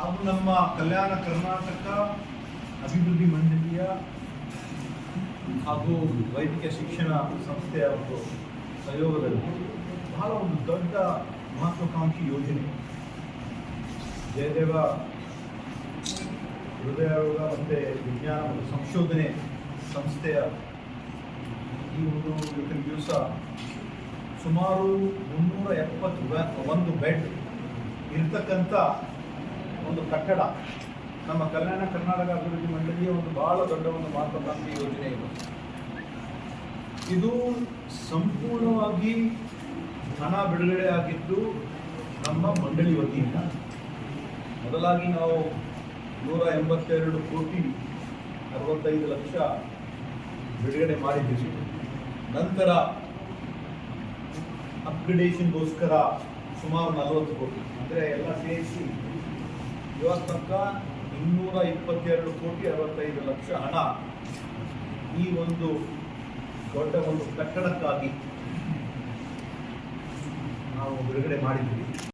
ಹಾಗೂ ನಮ್ಮ ಕಲ್ಯಾಣ ಕರ್ನಾಟಕ ಅಭಿವೃದ್ಧಿ ಮಂಡಳಿಯ ಹಾಗೂ ವೈದ್ಯಕೀಯ ಶಿಕ್ಷಣ ಸಂಸ್ಥೆಯ ಒಂದು ಸಹಯೋಗದಲ್ಲಿ ಬಹಳ ಒಂದು ದೊಡ್ಡ ಮಹತ್ವಾಕಾಂಕ್ಷಿ ಯೋಜನೆ. ಜಯದೇವ ಹೃದಯ ರೋಗ ಮತ್ತು ವಿಜ್ಞಾನ ಮತ್ತು ಸಂಶೋಧನೆ ಸಂಸ್ಥೆಯ ಈ ಒಂದು ಇವತ್ತಿನ ದಿವಸ ಸುಮಾರು ಮುನ್ನೂರ ಎಪ್ಪತ್ತು ಒಂದು ಬೆಡ್ ಇರ್ತಕ್ಕಂಥ ಒಂದು ಕಟ್ಟಡ. ನಮ್ಮ ಕಲ್ಯಾಣ ಕರ್ನಾಟಕ ಅಭಿವೃದ್ಧಿ ಮಂಡಳಿಯ ಒಂದು ಬಹಳ ದೊಡ್ಡ ಒಂದು ಮಹತ್ವಾಕಾಂಕ್ಷಿ ಯೋಜನೆ ಇದು. ಇದು ಸಂಪೂರ್ಣವಾಗಿ ಹಣ ಬಿಡುಗಡೆ ಆಗಿದ್ದು ನಮ್ಮ ಮಂಡಳಿ ವತಿಯಿಂದ. ಮೊದಲಾಗಿ ನಾವು ನೂರ ಎಂಬತ್ತೆರಡು ಕೋಟಿ ಅರವತ್ತೈದು ಲಕ್ಷ ಬಿಡುಗಡೆ ಮಾಡಿದ್ದೀವಿ. ನಂತರ ಅಪ್ಗ್ರೇಡೇಷನ್ಗೋಸ್ಕರ ಸುಮಾರು ನಲವತ್ತು ಕೋಟಿ. ಅಂದರೆ ಎಲ್ಲ ಸೇರಿಸಿ ಇವತ್ತು ತನಕ ಇನ್ನೂರ ಇಪ್ಪತ್ತೆರಡು ಕೋಟಿ ಅರವತ್ತೈದು ಲಕ್ಷ ಹಣ ಈ ಒಂದು ದೊಡ್ಡ ಒಂದು ಕಟ್ಟಡಕ್ಕಾಗಿ ನಾವು ಬಿಡುಗಡೆ ಮಾಡಿದ್ದೀವಿ.